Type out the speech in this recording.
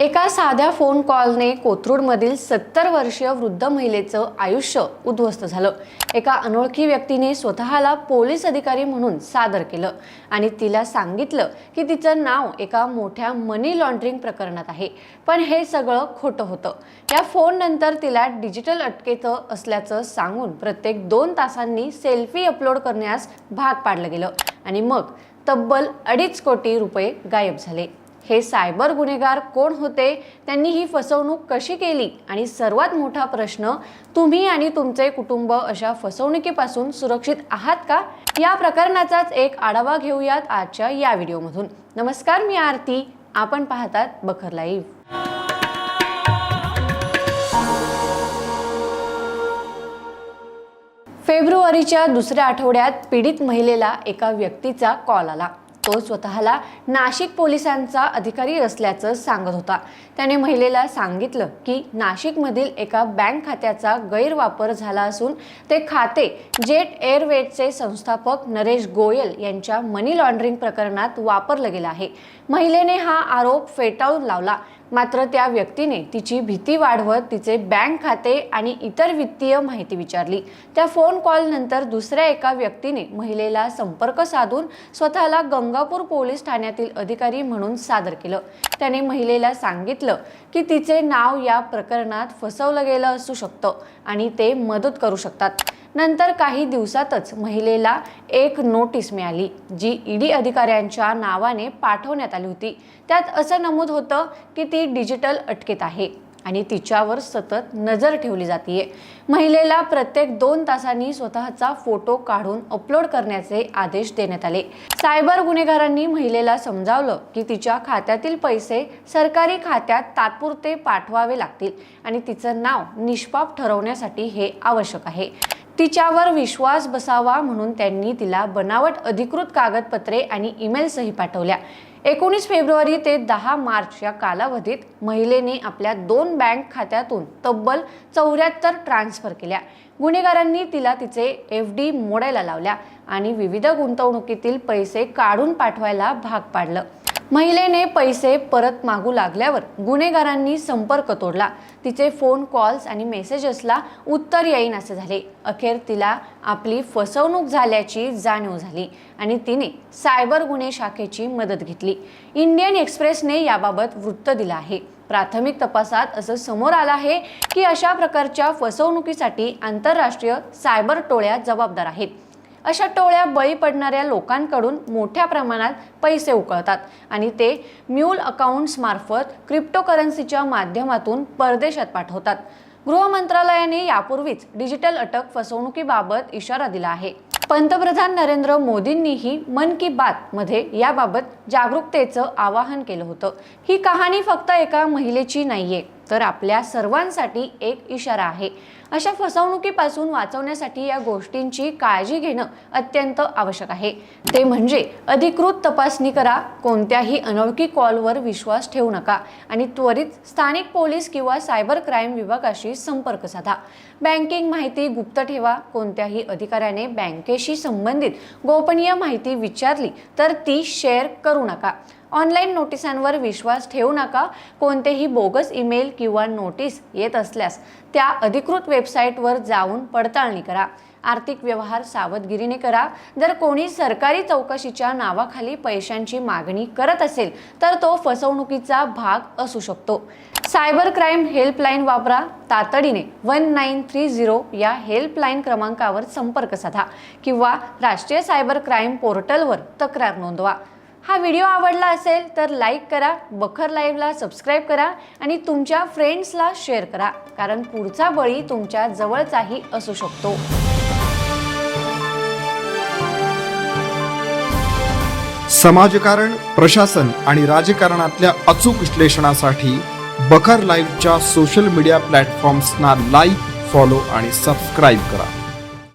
एका साध्या फोन कॉलने कोथरूडमधील सत्तर वर्षीय वृद्ध महिलेचं आयुष्य उद्ध्वस्त झालं. एका अनोळखी व्यक्तीने स्वतःला पोलीस अधिकारी म्हणून सादर केलं आणि तिला सांगितलं की तिचं नाव एका मोठ्या मनी लॉन्ड्रिंग प्रकरणात आहे. पण हे सगळं खोटं होतं. या फोननंतर तिला डिजिटल अटकेचं असल्याचं सांगून प्रत्येक दोन तासांनी सेल्फी अपलोड करण्यास भाग पाडलं गेलं आणि मग तब्बल अडीच कोटी रुपये गायब झाले. हे सायबर गुन्हेगार कोण होते त्यांनी ही फसवणूक कशी केली? आणि सर्वात मोठा प्रश्न तुम्ही आणि तुमचे कुटुंब अशा फसवणुकीपासून सुरक्षित आहात का? या प्रकरणाचाच एक आढावा घेऊयात आजच्या या व्हिडिओमधून. नमस्कार मी आरती. आपण पाहतात बखर लाईव्ह. फेब्रुवारीच्या दुसऱ्या आठवड्यात पीडित महिलेला एका व्यक्तीचा कॉल आला. तो स्वतःला नाशिक पोलिसांचा अधिकारी असल्याचं सांगत होता. त्याने महिलेला सांगितलं की नाशिकमधील एका बँक खात्याचा गैरवापर झाला असून ते खाते जेट एअरवेजचे संस्थापक नरेश गोयल यांच्या मनी लॉन्ड्रिंग प्रकरणात वापरलं गेलं आहे. महिलेने हा आरोप फेटाळून लावला. मात्र त्या व्यक्तीने तिची भीती वाढवत तिचे बँक खाते आणि इतर वित्तीय माहिती विचारली. त्या फोन कॉलनंतर दुसऱ्या एका व्यक्तीने महिलेला संपर्क साधून स्वतःला गंगापूर पोलीस ठाण्यातील अधिकारी म्हणून सादर केलं. त्याने महिलेला सांगितलं की तिचे नाव या प्रकरणात फसवलं गेलं असू शकतं आणि ते मदत करू शकतात. नंतर काही दिवसातच महिलेला एक नोटीस मिळाली जी ईडी अधिकाऱ्यांच्या नावाने पाठवण्यात आली होती. त्यात असं नमूद होतं की ती डिजिटल अटकेत आहे आणि तिच्यावर सतत नजर ठेवली जाते महिलेला प्रत्येक दोन तासांनी स्वतःचा फोटो काढून अपलोड करण्याचे आदेश देण्यात आले. सायबर गुन्हेगारांनी महिलेला समजावलं की तिच्या खात्यातील पैसे सरकारी खात्यात तात्पुरते पाठवावे लागतील आणि तिचं नाव निष्पाप ठरवण्यासाठी हे आवश्यक आहे. तिच्यावर विश्वास बसावा म्हणून त्यांनी तिला बनावट अधिकृत कागदपत्रे आणि ईमेल्सही पाठवल्या. एकोणीस फेब्रुवारी ते दहा मार्च या कालावधीत महिलेने आपल्या दोन बँक खात्यातून तब्बल चौऱ्याहत्तर ट्रान्स्फर केल्या. गुन्हेगारांनी तिला तिचे एफ डी मोडायला लावल्या आणि विविध गुंतवणुकीतील पैसे काढून पाठवायला भाग पाडलं. महिलेने पैसे परत मागू लागल्यावर गुन्हेगारांनी संपर्क तोडला. तिचे फोन कॉल्स आणि मेसेजेसला उत्तर येईन असे झाले. अखेर तिला आपली फसवणूक झाल्याची जाणीव झाली आणि तिने सायबर गुन्हे शाखेची मदत घेतली. इंडियन एक्सप्रेसने याबाबत वृत्त दिलं आहे. प्राथमिक तपासात असं समोर आलं आहे की अशा प्रकारच्या फसवणुकीसाठी आंतरराष्ट्रीय सायबर टोळ्या जबाबदार आहेत. अशा टोळ्या बळी पडणाऱ्या लोकांकडून मोठ्या प्रमाणात पैसे उकळतात आणि ते म्यूल अकाउंट्समार्फत क्रिप्टोकरन्सीच्या माध्यमातून परदेशात पाठवतात. गृह मंत्रालयाने यापूर्वीच डिजिटल अटक फसवणुकीबाबत इशारा दिला आहे. पंतप्रधान नरेंद्र मोदींनीही मन की बात मध्ये याबाबत जागरूकतेचं आवाहन केलं होतं. ही कहाणी फक्त एका महिलेची नाहीये. तर आपल्या सर्वांसाठी एक इशारा आहे. अशा फसवणुकीपासून वाचवण्यासाठी या गोष्टींची काळजी घेणं अत्यंत आवश्यक आहे. ते म्हणजे अधिकृत तपासणी करा कोणत्याही अनोळखी कॉलवर विश्वास ठेवू नका आणि त्वरित स्थानिक पोलीस किंवा सायबर क्राईम विभागाशी संपर्क साधा. बँकिंग माहिती गुप्त ठेवा. कोणत्याही अधिकाऱ्याने बँकेशी संबंधित गोपनीय माहिती विचारली तर ती शेअर करू नका. ऑनलाईन नोटिसांवर विश्वास ठेवू नका. कोणतेही बोगस ईमेल किंवा नोटीस येत असल्यास त्या अधिकृत वेबसाईटवर जाऊन पडताळणी करा. आर्थिक व्यवहार सावधगिरीने करा. जर कोणी सरकारी चौकशीच्या नावाखाली पैशांची मागणी करत असेल तर तो फसवणुकीचा भाग असू शकतो. सायबर क्राईम हेल्पलाईन वापरा. तातडीने वन नाईन थ्री झिरो या हेल्पलाईन क्रमांकावर संपर्क साधा किंवा राष्ट्रीय सायबर क्राईम पोर्टलवर तक्रार नोंदवा. हा व्हिडिओ आवडला असेल तर लाईक करा बखर लाईव्हला सबस्क्राईब करा आणि तुमच्या फ्रेंड्सला शेअर करा. कारण पुढचा बळी तुमच्या जवळचाही असू शकतो. समाजकारण प्रशासन आणि राजकारणातल्या अचूक विश्लेषणासाठी बखर लाईव्हच्या सोशल मीडिया प्लॅटफॉर्म्सना लाईक फॉलो आणि सबस्क्राईब करा.